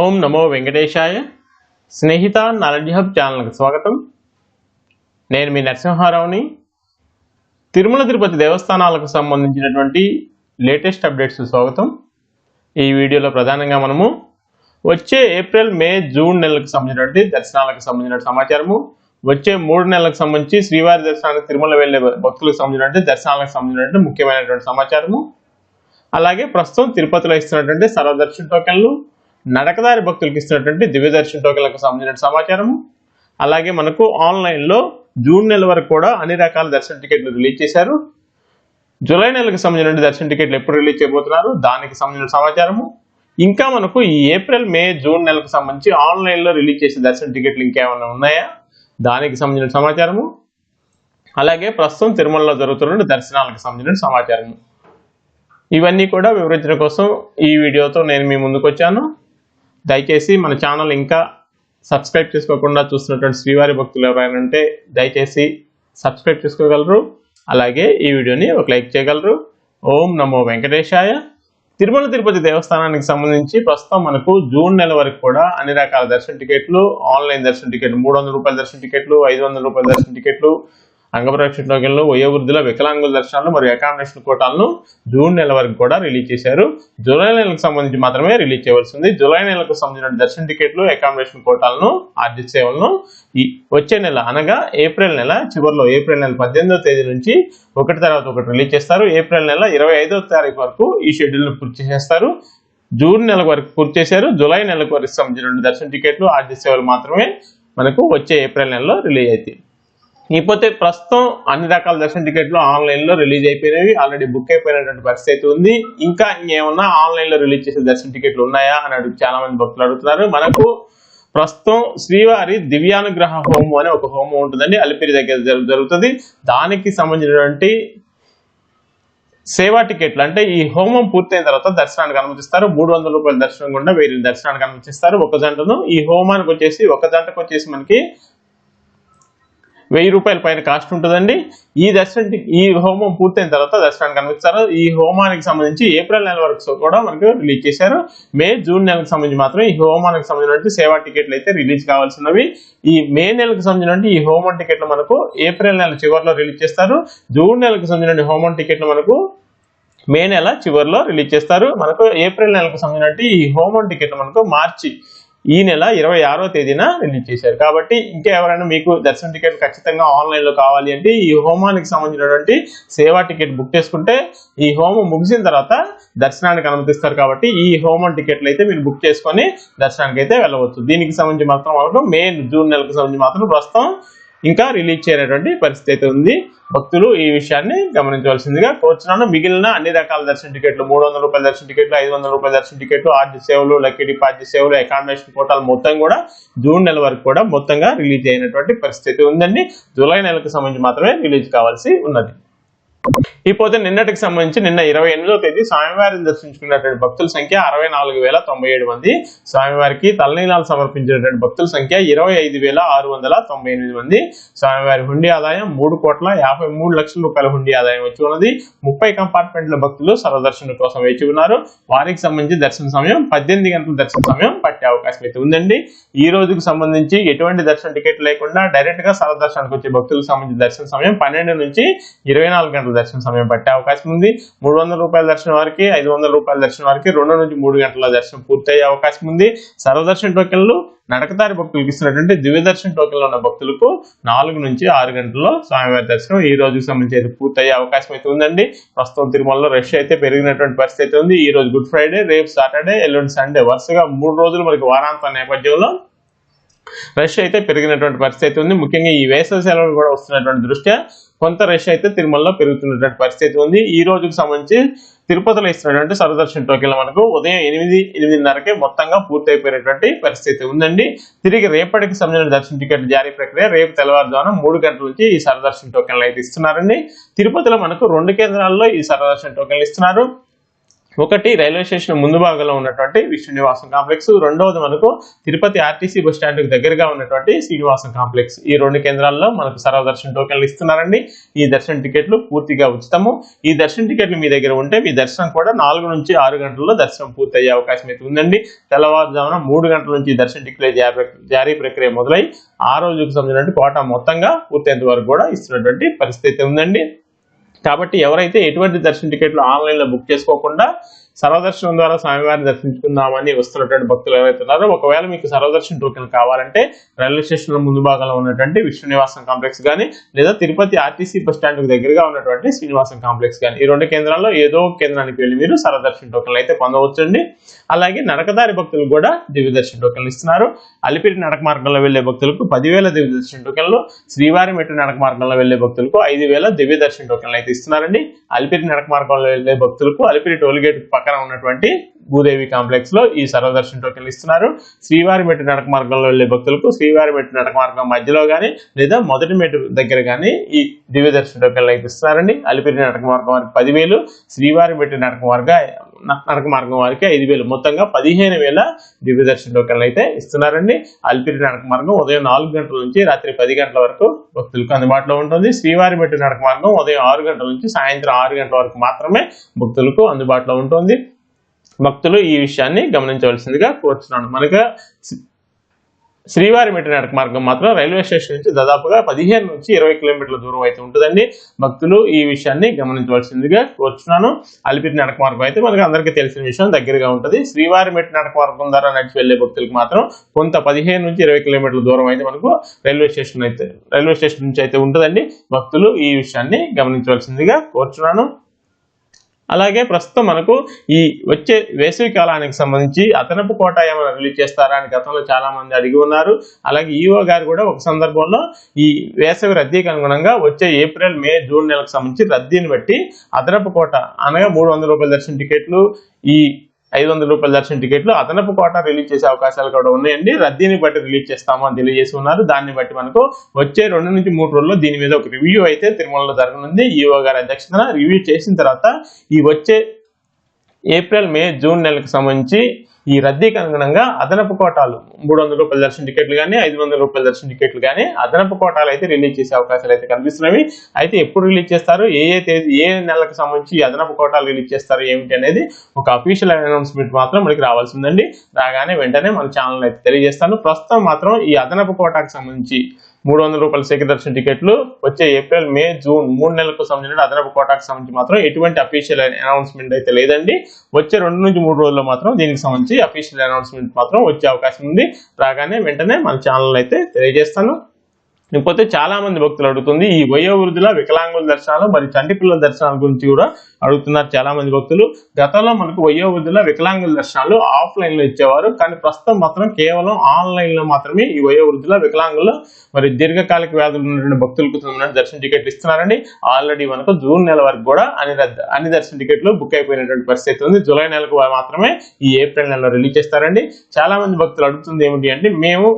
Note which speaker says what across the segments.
Speaker 1: ఓం నమో వెంకటేశాయ. Snehitha knowledge hub ఛానల్కి స్వాగతం. నేను మీ నరసింహారావుని. తిరుమల తిరుపతి దేవస్థానాలకు సంబంధించినటువంటి లేటెస్ట్ అప్డేట్స్ స్వాగతం. ఈ వీడియోలో ప్రధానంగా మనము వచ్చే ఏప్రిల్ మే జూన్ నెలలకు సంబంధించినటువంటి దర్శనాలకు సంబంధించిన సమాచారము. వచ్చే మూడు నెలలకు సంబంధించి శ్రీవారి దర్శనానికి తిరుమల వెళ్ళే భక్తులకు సంబంధించినటువంటి దర్శనాలకు సంబంధించినటువంటి ముఖ్యమైనటువంటి సమాచారము. అలాగే ప్రస్తుతం తిరుపతిలో ఇస్తున్నటువంటి సర్వదర్శన టోకెన్లు నడకదారి భక్తులకు ఇస్తున్నటువంటి దివ్యదర్శన టోకెన్లకు సంబంధించిన సమాచారము. అలాగే మనకు ఆన్లైన్లో జూన్ నెల వరకు కూడా అన్ని రకాల దర్శన టికెట్లు రిలీజ్ చేశారు. జూలై నెలకు సంబంధించిన దర్శన టికెట్లు ఎప్పుడు రిలీజ్ చేయబోతున్నారు? దానికి సంబంధించిన సమాచారము. ఇంకా మనకు ఈ ఏప్రిల్ మే జూన్ నెలకు సంబంధించి ఆన్లైన్లో రిలీజ్ చేసే దర్శన టికెట్లు ఇంకేమైనా ఉన్నాయా? దానికి సంబంధించిన సమాచారము. అలాగే ప్రస్తుతం తిరుమలలో జరుగుతున్న దర్శనాలకు సంబంధించిన సమాచారము. ఇవన్నీ కూడా వివరించడం కోసం ఈ వీడియోతో నేను మీ ముందుకు వచ్చాను. దయచేసి మన ఛానల్ ఇంకా సబ్స్క్రైబ్ చేసుకోకుండా చూస్తున్నటువంటి శ్రీవారి భక్తులు ఎవరైనా ఉంటే దయచేసి సబ్స్క్రైబ్ చేసుకోగలరు. అలాగే ఈ వీడియోని ఒక లైక్ చేయగలరు. ఓం నమో వెంకటేశాయ. తిరుమల తిరుపతి దేవస్థానానికి సంబంధించి ప్రస్తుతం మనకు జూన్ నెల వరకు కూడా అన్ని రకాల దర్శన టికెట్లు ఆన్లైన్ దర్శన టికెట్లు మూడు రూపాయల దర్శన టికెట్లు ఐదు వందల రూపాయల దర్శన టికెట్లు అంగప్రక్షణ టోకెన్లు వయోవృద్ధుల వికలాంగుల దర్శనాలు మరియు అకామిడేషన్ కోటాలను జూన్ నెల వరకు కూడా రిలీజ్ చేశారు. జూలై నెలకు సంబంధించి మాత్రమే రిలీజ్ చేయవలసి ఉంది. జూలై నెలకు సంబంధించిన దర్శన టికెట్లు అకామిడేషన్ కోటాలను ఆర్జిత సేవలను ఈ వచ్చే నెల అనగా ఏప్రిల్ నెల చివరిలో ఏప్రిల్ నెల పద్దెనిమిదవ తేదీ నుంచి ఒకటి తర్వాత ఒకటి రిలీజ్ చేస్తారు. ఏప్రిల్ నెల ఇరవై ఐదో తారీఖు వరకు ఈ షెడ్యూల్ను పూర్తి చేస్తారు జూన్ నెల వరకు పూర్తి చేశారు. జూలై నెలకు వరకు సంబంధించిన దర్శన టికెట్లు ఆర్జిత సేవలు మాత్రమే మనకు వచ్చే ఏప్రిల్ నెలలో రిలీజ్ అవుతాయి. ఇకపోతే ప్రస్తుతం అన్ని రకాల దర్శన టికెట్లు ఆన్లైన్లో రిలీజ్ అయిపోయినవి. ఆల్రెడీ బుక్ అయిపోయినటువంటి పరిస్థితి ఉంది. ఇంకా ఇంకేమన్నా ఆన్లైన్లో రిలీజ్ చేసే దర్శన టికెట్లు ఉన్నాయా అని అడుగు చాలా మంది భక్తులు అడుగుతున్నారు. మనకు ప్రస్తుతం శ్రీవారి దివ్యానుగ్రహ హోమం అనే ఒక హోమం ఉంటుందండి. అలిపిరి దగ్గర జరుగుతుంది. దానికి సంబంధించినటువంటి సేవా టికెట్లు అంటే ఈ హోమం పూర్తయిన తర్వాత దర్శనానికి అనుమతిస్తారు. మూడు వందల రూపాయల దర్శనం గుండా వేరే దర్శనానికి అనుమతిస్తారు. ఒక జంటను ఈ హోమానికి వచ్చేసి ఒక జంటకు వచ్చేసి మనకి వెయ్యి రూపాయల పైన కాస్ట్ ఉంటుందండి. ఈ దర్శనానికి ఈ హోమం పూర్తయిన తర్వాత దర్శనానికి అనుమతిస్తారు ఈ హోమానికి సంబంధించి ఏప్రిల్ నెల వరకు కూడా మనకు రిలీజ్ చేశారు. మే జూన్ నెలకు సంబంధించి మాత్రం ఈ హోమానికి సంబంధించిన సేవా టికెట్లు అయితే రిలీజ్ కావాల్సినవి. ఈ మే నెలకు సంబంధించిన ఈ హోమం టికెట్లు మనకు ఏప్రిల్ నెల చివరిలో రిలీజ్ చేస్తారు. జూన్ నెలకు సంబంధించిన హోమం టికెట్లు మనకు మే నెల చివరిలో రిలీజ్ చేస్తారు. మనకు ఏప్రిల్ నెలకు సంబంధించిన ఈ హోమం టికెట్ మనకు మార్చి ఈ నెల ఇరవై ఆరో తేదీన రిలీజ్ చేశారు. కాబట్టి ఇంకా ఎవరైనా మీకు దర్శనం టికెట్ ఖచ్చితంగా ఆన్లైన్లో కావాలి అంటే ఈ హోమానికి సంబంధించినటువంటి సేవా టికెట్ బుక్ చేసుకుంటే ఈ హోమం ముగిసిన తర్వాత దర్శనానికి అనుమతిస్తారు. కాబట్టి ఈ హోమం టికెట్లు అయితే మీరు బుక్ చేసుకొని దర్శనానికి అయితే వెళ్ళవచ్చు. దీనికి సంబంధించి మాత్రం మనకు మే జూన్ నెలకు సంబంధించి మాత్రం ప్రస్తుతం ఇంకా రిలీజ్ చేయనటువంటి పరిస్థితి ఉంది. భక్తులు ఈ విషయాన్ని గమనించవలసిందిగా కోరుచున్నాను. మిగిలిన అన్ని రకాల దర్శన టికెట్లు మూడు వందల రూపాయల దర్శన టికెట్లు ఐదు వందల రూపాయల దర్శన టికెట్లు ఆర్జీ సేవలు లక్కీ డిపాజిట్ సేవలు అకామిడేషన్ కోటాలు మొత్తం కూడా జూన్ నెల వరకు కూడా మొత్తంగా రిలీజ్ అయినటువంటి పరిస్థితి ఉందండి. జూలై నెలకు సంబంధించి మాత్రమే రిలీజ్ కావాల్సి ఉన్నది. ఇకపోతే నిన్నటికి సంబంధించి నిన్న ఇరవై ఎనిమిదో తేదీ స్వామివారిని దర్శించుకున్నటువంటి భక్తుల సంఖ్య అరవై నాలుగు వేల తొంభై ఏడు మంది. స్వామివారికి తలనీలాలు సమర్పించినటువంటి భక్తుల సంఖ్య ఇరవై ఐదు వేల ఆరు వందల తొంభై ఎనిమిది మంది. స్వామివారి హుండీ ఆదాయం మూడు కోట్ల యాభై మూడు లక్షల రూపాయల హుండీ ఆదాయం వచ్చి ఉన్నది. ముప్పై కంపార్ట్మెంట్ల భక్తులు సర్వదర్శనం కోసం వేచి ఉన్నారు. వారికి సంబంధించి దర్శన సమయం పద్దెనిమిది గంటల దర్శన సమయం పట్టే అవకాశం అయితే ఉందండి. ఈ రోజుకు సంబంధించి ఎటువంటి దర్శన టికెట్ లేకుండా డైరెక్ట్గా సర్వదర్శనానికి వచ్చే భక్తులకు సంబంధించి దర్శన సమయం పన్నెండు నుంచి ఇరవై నాలుగు గంటల దర్శన సమయం పట్టే అవకాశం ఉంది. మూడు వందల రూపాయల దర్శనం వారికి ఐదు వందల రూపాయల దర్శనం వారికి రెండు నుంచి మూడు గంటల దర్శనం పూర్తయ్యే అవకాశం ఉంది. సర్వదర్శన టోకెన్లు నడకదారి భక్తులకు ఇస్తున్నటువంటి దివ్యదర్శన టోకెన్లో ఉన్న భక్తులకు నాలుగు నుంచి ఆరు గంటల్లో స్వామివారి దర్శనం ఈ రోజుకి సంబంధించి అయితే పూర్తయ్యే అవకాశం అయితే ఉందండి. ప్రస్తుతం తిరుమలలో రష్ అయితే పెరిగినటువంటి పరిస్థితి అయితే ఉంది. ఈ రోజు గుడ్ ఫ్రైడే రేపు సాటర్డే ఎల్లుండి సండే. వరుసగా మూడు రోజులు మనకి వారాంతం నేపథ్యంలో రష్ అయితే పెరిగినటువంటి పరిస్థితి అయితే ఉంది. ముఖ్యంగా ఈ వేసవి సెలవులు కూడా వస్తున్నటువంటి దృష్ట్యా కొంత రష్ అయితే తిరుమలలో పెరుగుతున్నటువంటి పరిస్థితి ఉంది. ఈ రోజుకు సంబంధించి తిరుపతిలో ఇస్తున్నటువంటి సరదర్శన్ టోకెన్లు మనకు ఉదయం ఎనిమిది ఎనిమిదిన్నరకే మొత్తంగా పూర్తయిపోయినటువంటి పరిస్థితి ఉందండి. తిరిగి రేపటికి సంబంధించిన దర్శన టికెట్ జారీ ప్రక్రియ రేపు తెల్లవారుజామున మూడు గంటల నుంచి ఈ సరదర్శన్ టోకెన్లు అయితే ఇస్తున్నారండి. తిరుపతిలో మనకు రెండు కేంద్రాల్లో ఈ సరదర్శన్ టోకెన్లు ఇస్తున్నారు. ఒకటి రైల్వే స్టేషన్ ముందు భాగంలో ఉన్నటువంటి విష్ణు నివాసం కాంప్లెక్స్ రెండవది మనకు తిరుపతి ఆర్టీసీ బస్ స్టాండ్కి దగ్గరగా ఉన్నటువంటి శ్రీనివాసం కాంప్లెక్స్. ఈ రెండు కేంద్రాల్లో మనకు సర్వదర్శన టోకెన్లు ఇస్తున్నారండి. ఈ దర్శన టికెట్లు పూర్తిగా ఉచితము. ఈ దర్శన టికెట్లు మీ దగ్గర ఉంటే మీ దర్శనం కూడా నాలుగు నుంచి ఆరు గంటల్లో దర్శనం పూర్తి అయ్యే అవకాశం అయితే ఉందండి. తెల్లవారుజామున మూడు గంటల నుంచి దర్శన టికెట్ల జారీ- జారీ ప్రక్రియ మొదలై ఆ రోజుకు సంబంధించినటువంటి కోటా మొత్తంగా పూర్తయ్యేంత వరకు కూడా ఇస్తున్నటువంటి పరిస్థితి ఉందండి. కాబట్టి ఎవరైతే ఎటువంటి దర్శన టికెట్లు ఆన్లైన్లో బుక్ చేసుకోకుండా సర్వదర్శనం ద్వారా స్వామివారిని దర్శించుకుందామని వస్తున్నటువంటి భక్తులు ఎవరైతే ఒకవేళ మీకు సర్వదర్శన టోకెన్ కావాలంటే రైల్వే స్టేషన్ ముందు భాగంలో ఉన్నటువంటి విష్ణు నివాసం కాంప్లెక్స్ కానీ లేదా తిరుపతి ఆర్టీసీ బస్ స్టాండ్ దగ్గరగా ఉన్నటువంటి శ్రీనివాసం కాంప్లెక్స్ కానీ ఈ రెండు కేంద్రాల్లో ఏదో కేంద్రానికి వెళ్ళి మీరు సర్వదర్శన టోకెన్లు అయితే పొందవచ్చండి. అలాగే నడకదారి భక్తులు కూడా దివ్య దర్శన టోకెన్లు ఇస్తున్నారు. అలిపిరి నడక మార్గంలో వెళ్ళే భక్తులకు పదివేల దివ్యదర్శన టోకెన్లు శ్రీవారి మెట్టు నడక మార్గంలో వెళ్ళే భక్తులకు ఐదు వేల దివ్య దర్శన టోకెన్లు అయితే ఇస్తున్నారండి. అలిపిరి నడక మార్గంలో వెళ్ళే భక్తులకు అలిపిరి టోల్గేట్ పక్కన ఉన్నటువంటి భూదేవి కాంప్లెక్స్లో ఈ సర్వదర్శన టోకెన్లు ఇస్తున్నారు. శ్రీవారి మెట్టు నడక మార్గంలో వెళ్ళే భక్తులకు శ్రీవారి మెట్టు నడక మార్గం మధ్యలో కానీ లేదా మొదటి మెట్టు దగ్గర కానీ ఈ దివ్య దర్శన టోకెన్లు అయితే ఇస్తున్నారండి. అలిపిరి నడక మార్గం వారికి పదివేలు శ్రీవారి మెట్టు నడక మార్గ నడక మార్గం వారికి ఐదు వేలు. మొత్తంగా పదిహేను వేల దివ్య దర్శన టోకెన్లు అయితే ఇస్తున్నారండి. అలిపిరి నడక మార్గం ఉదయం నాలుగు గంటల నుంచి రాత్రి పది గంటల వరకు భక్తులకు అందుబాటులో ఉంటుంది. శ్రీవారి మెట్టు నడక మార్గం ఉదయం ఆరు గంటల నుంచి సాయంత్రం ఆరు గంటల వరకు మాత్రమే భక్తులకు అందుబాటులో ఉంటుంది. భక్తులు ఈ విషయాన్ని గమనించవలసిందిగా కోరుతున్నాను మనకు శ్రీవారి మెట్టు నడక మార్గం మాత్రం రైల్వే స్టేషన్ నుంచి దాదాపుగా పదిహేను నుంచి ఇరవై కిలోమీటర్ల దూరం అయితే ఉంటుందండి. భక్తులు ఈ విషయాన్ని గమనించవలసిందిగా కోరుచున్నాను. అలిపిరి నడక మార్గం అయితే మనకు అందరికీ తెలిసిన విషయం దగ్గరగా ఉంటుంది. శ్రీవారి మెట్టి నడక మార్గం ద్వారా నడిచి వెళ్ళే భక్తులకు మాత్రం కొంత పదిహేను నుంచి ఇరవై కిలోమీటర్ల దూరం అయితే మనకు రైల్వే స్టేషన్ అయితే రైల్వే స్టేషన్ నుంచి అయితే ఉంటుందండి. భక్తులు ఈ విషయాన్ని గమనించవలసిందిగా కోరుచున్నాను. అలాగే ప్రస్తుతం మనకు ఈ వచ్చే వేసవి కాలానికి సంబంధించి అదనపు కోట ఏమైనా రిలీజ్ చేస్తారా అని గతంలో చాలా మంది అడిగి ఉన్నారు. అలాగే ఈఓ గారు కూడా ఒక సందర్భంలో ఈ వేసవి రద్దీకి అనుగుణంగా వచ్చే ఏప్రిల్ మే జూన్ నెలకు సంబంధించి రద్దీని బట్టి అదనపు కోట అనగా మూడు వందల రూపాయల దర్శన టికెట్లు ఈ ఐదు వందల రూపాయల దర్శన టికెట్లు అదనపు కోట రిలీజ్ చేసే అవకాశాలు కూడా ఉన్నాయండి. రద్దీని బట్టి రిలీజ్ చేస్తాము అని తెలియజేసి ఉన్నారు. దాన్ని బట్టి మనకు వచ్చే రెండు నుంచి మూడు రోజుల్లో దీని మీద ఒక రివ్యూ అయితే తిరుమలలో జరగనుంది. ఈవో గారి అధ్యక్షతన రివ్యూ చేసిన తర్వాత ఈ వచ్చే ఏప్రిల్ మే జూన్ నెలకు సంబంధించి ఈ రద్దీకి అనుగుణంగా అదనపు కోటాలు మూడు వందల రూపాయల దర్శన టికెట్లు కానీ ఐదు వందల రూపాయల దర్శన టికెట్లు కానీ అదనపు కోటాలు అయితే రిలీజ్ చేసే అవకాశాలు అయితే కనిపిస్తున్నవి. అయితే ఎప్పుడు రిలీజ్ చేస్తారు? ఏ ఏ తేదీ ఏ నెలకు సంబంధించి అదనపు కోటాలు రిలీజ్ చేస్తారు? ఏమిటి అనేది ఒక అఫీషియల్ అనౌన్స్మెంట్ మాత్రం మనకి రావాల్సి ఉందండి. రాగానే వెంటనే మన ఛానల్ అయితే తెలియజేస్తాను. ప్రస్తుతం మాత్రం ఈ అదనపు కోటాకు సంబంధించి మూడు వందల రూపాయల శేఖర దర్శన టికెట్లు వచ్చే ఏప్రిల్ మే జూన్ మూడు నెలలకు సంబంధించిన అదనపు కోటాకు సంబంధించి మాత్రం ఎటువంటి అఫీషియల్ అనౌన్స్మెంట్ అయితే లేదండి. వచ్చే రెండు నుంచి మూడు రోజుల్లో మాత్రం దీనికి సంబంధించి అఫీషియల్ అనౌన్స్మెంట్ మాత్రం వచ్చే అవకాశం ఉంది. రాగానే వెంటనే మన ఛానల్ అయితే తెలియజేస్తాను. లేకపోతే చాలా మంది భక్తులు అడుగుతుంది ఈ వయోవృద్ధుల వికలాంగుల దర్శనాలు మరి చంటి పిల్లల దర్శనాల గురించి కూడా అడుగుతున్నారు చాలా మంది భక్తులు. గతంలో మనకు వయోవృద్ధుల వికలాంగుల దర్శనాలు ఆఫ్లైన్లో ఇచ్చేవారు కానీ ప్రస్తుతం మాత్రం కేవలం ఆన్లైన్లో మాత్రమే ఈ వయోవృద్ధుల వికలాంగులు మరి దీర్ఘకాలిక వ్యాధులు ఉన్నటువంటి భక్తులకు దర్శన టికెట్ ఇస్తున్నారండి. ఆల్రెడీ మనకు జూన్ నెల వరకు కూడా అన్ని అన్ని దర్శన టికెట్లు బుక్ అయిపోయినటువంటి పరిస్థితి ఉంది. జూలై నెలకు మాత్రమే ఈ ఏప్రిల్ నెలలో రిలీజ్ చేస్తారండి. చాలా మంది భక్తులు అడుగుతుంది ఏమిటి అంటే మేము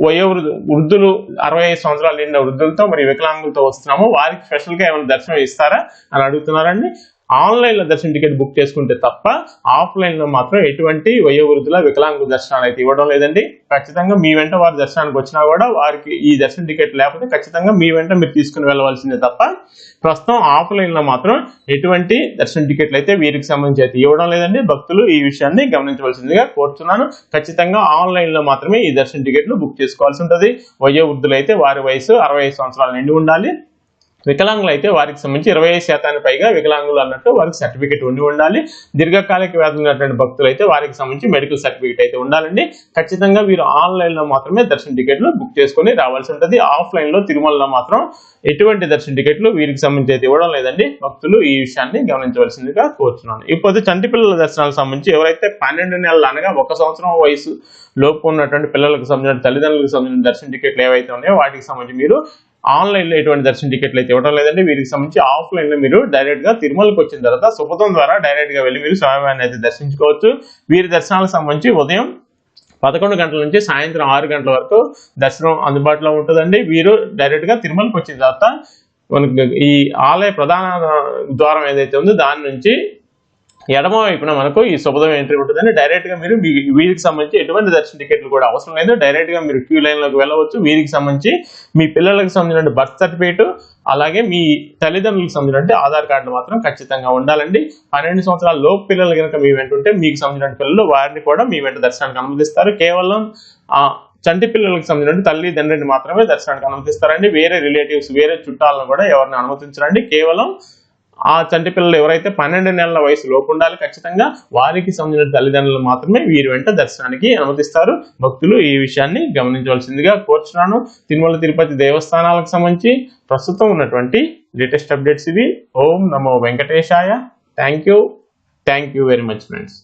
Speaker 1: వయో వృద్ధులు అరవై ఐదు సంవత్సరాలు నిండిన వృద్ధులతో మరి వికలాంగులతో వస్తున్నాము. వారికి స్పెషల్గా ఏమైనా దర్శనం ఇస్తారా అని అడుగుతున్నారండి. ఆన్లైన్లో దర్శన టికెట్ బుక్ చేసుకుంటే తప్ప ఆఫ్లైన్లో మాత్రం ఎటువంటి వయోవృద్ధుల వికలాంగుల దర్శనాలు అయితే ఇవ్వడం లేదండి. ఖచ్చితంగా మీ వెంట వారి దర్శనానికి వచ్చినా కూడా వారికి ఈ దర్శన టికెట్ లేకపోతే ఖచ్చితంగా మీ వెంట మీరు తీసుకుని వెళ్ళవలసిందే తప్ప ప్రస్తుతం ఆఫ్లైన్లో మాత్రం ఎటువంటి దర్శన టికెట్లు అయితే వీరికి సంబంధించి అయితే ఇవ్వడం లేదండి. భక్తులు ఈ విషయాన్ని గమనించవలసిందిగా కోరుతున్నాను ఖచ్చితంగా ఆన్లైన్లో మాత్రమే ఈ దర్శన టికెట్లు బుక్ చేసుకోవాల్సి ఉంటుంది. వయోవృద్ధులు అయితే వారి వయసు అరవై ఐదు సంవత్సరాలు నిండి ఉండాలి. వికలాంగులు అయితే వారికి సంబంధించి ఇరవై శాతానికి పైగా వికలాంగులు అన్నట్టు వారికి సర్టిఫికేట్ ఉండి ఉండాలి. దీర్ఘకాలిక వ్యాధులు ఉన్నటువంటి భక్తులు అయితే వారికి సంబంధించి మెడికల్ సర్టిఫికేట్ అయితే ఉండాలండి. ఖచ్చితంగా వీరు ఆన్లైన్లో మాత్రమే దర్శన టికెట్లు బుక్ చేసుకొని రావాల్సి ఉంటుంది. ఆఫ్లైన్లో తిరుమలలో మాత్రం ఎటువంటి దర్శన టికెట్లు వీరికి సంబంధించి అయితే ఇవ్వడం లేదండి. భక్తులు ఈ విషయాన్ని గమనించవలసిందిగా కోరుతున్నాను ఇప్పుడు చంటి పిల్లల దర్శనాలకు సంబంధించి ఎవరైతే పన్నెండు నెలలు అనగా ఒక సంవత్సరం వయసు లోపు ఉన్నటువంటి పిల్లలకు సంబంధించిన తల్లిదండ్రులకు సంబంధించిన దర్శన టికెట్లు ఏవైతే ఉన్నాయో వాటికి సంబంధించి మీరు ఆన్లైన్లో ఎటువంటి దర్శన టికెట్లు అయితే ఇవ్వడం లేదండి. వీరికి సంబంధించి ఆఫ్లైన్లో మీరు డైరెక్ట్గా తిరుమలకి వచ్చిన తర్వాత సుపథం ద్వారా డైరెక్ట్గా వెళ్ళి మీరు స్వామివారిని అయితే దర్శించుకోవచ్చు. వీరి దర్శనాలకు సంబంధించి ఉదయం పదకొండు గంటల నుంచి సాయంత్రం ఆరు గంటల వరకు దర్శనం అందుబాటులో ఉంటుందండి. వీరు డైరెక్ట్గా తిరుమలకి వచ్చిన తర్వాత మనకు ఈ ఆలయ ప్రధాన ద్వారం ఏదైతే ఉందో దాని నుంచి ఎడమ వైపున మనకు ఈ శుభదం ఎంట్రీ ఉంటుందని డైరెక్ట్గా మీరు మీ- వీరికి సంబంధించి ఎటువంటి దర్శన టికెట్లు కూడా అవసరం లేదు. డైరెక్ట్గా మీరు క్యూ లైన్లోకి వెళ్ళవచ్చు. వీరికి సంబంధించి మీ పిల్లలకు సంబంధించిన బర్త్ సర్టిఫికేట్ అలాగే మీ తల్లిదండ్రులకు సంబంధించిన ఆధార్ కార్డు మాత్రం ఖచ్చితంగా ఉండాలండి. పన్నెండు సంవత్సరాల లోపు పిల్లలు కనుక మీ వెంట ఉంటే మీకు సంబంధించిన పిల్లలు వారిని కూడా మీ వెంట దర్శనానికి అనుమతిస్తారు. కేవలం ఆ చంటి పిల్లలకు సంబంధించిన తల్లి తండ్రిని మాత్రమే దర్శనానికి అనుమతిస్తారండి. వేరే రిలేటివ్స్ వేరే చుట్టాలను కూడా ఎవరిని అనుమతించరండి. కేవలం ఆ చంటి పిల్లలు ఎవరైతే పన్నెండు నెలల వయసు లోపు ఉండాలి ఖచ్చితంగా వారికి సంబంధించిన తల్లిదండ్రులు మాత్రమే వీరి వెంట దర్శనానికి అనుమతిస్తారు. భక్తులు ఈ విషయాన్ని గమనించవలసిందిగా కోరుచున్నాను. తిరుమల తిరుపతి దేవస్థానాలకు సంబంధించి ప్రస్తుతం ఉన్నటువంటి లేటెస్ట్ అప్డేట్స్ ఇవి. ఓం నమో వెంకటేశాయ. Thank you. Thank you very much friends.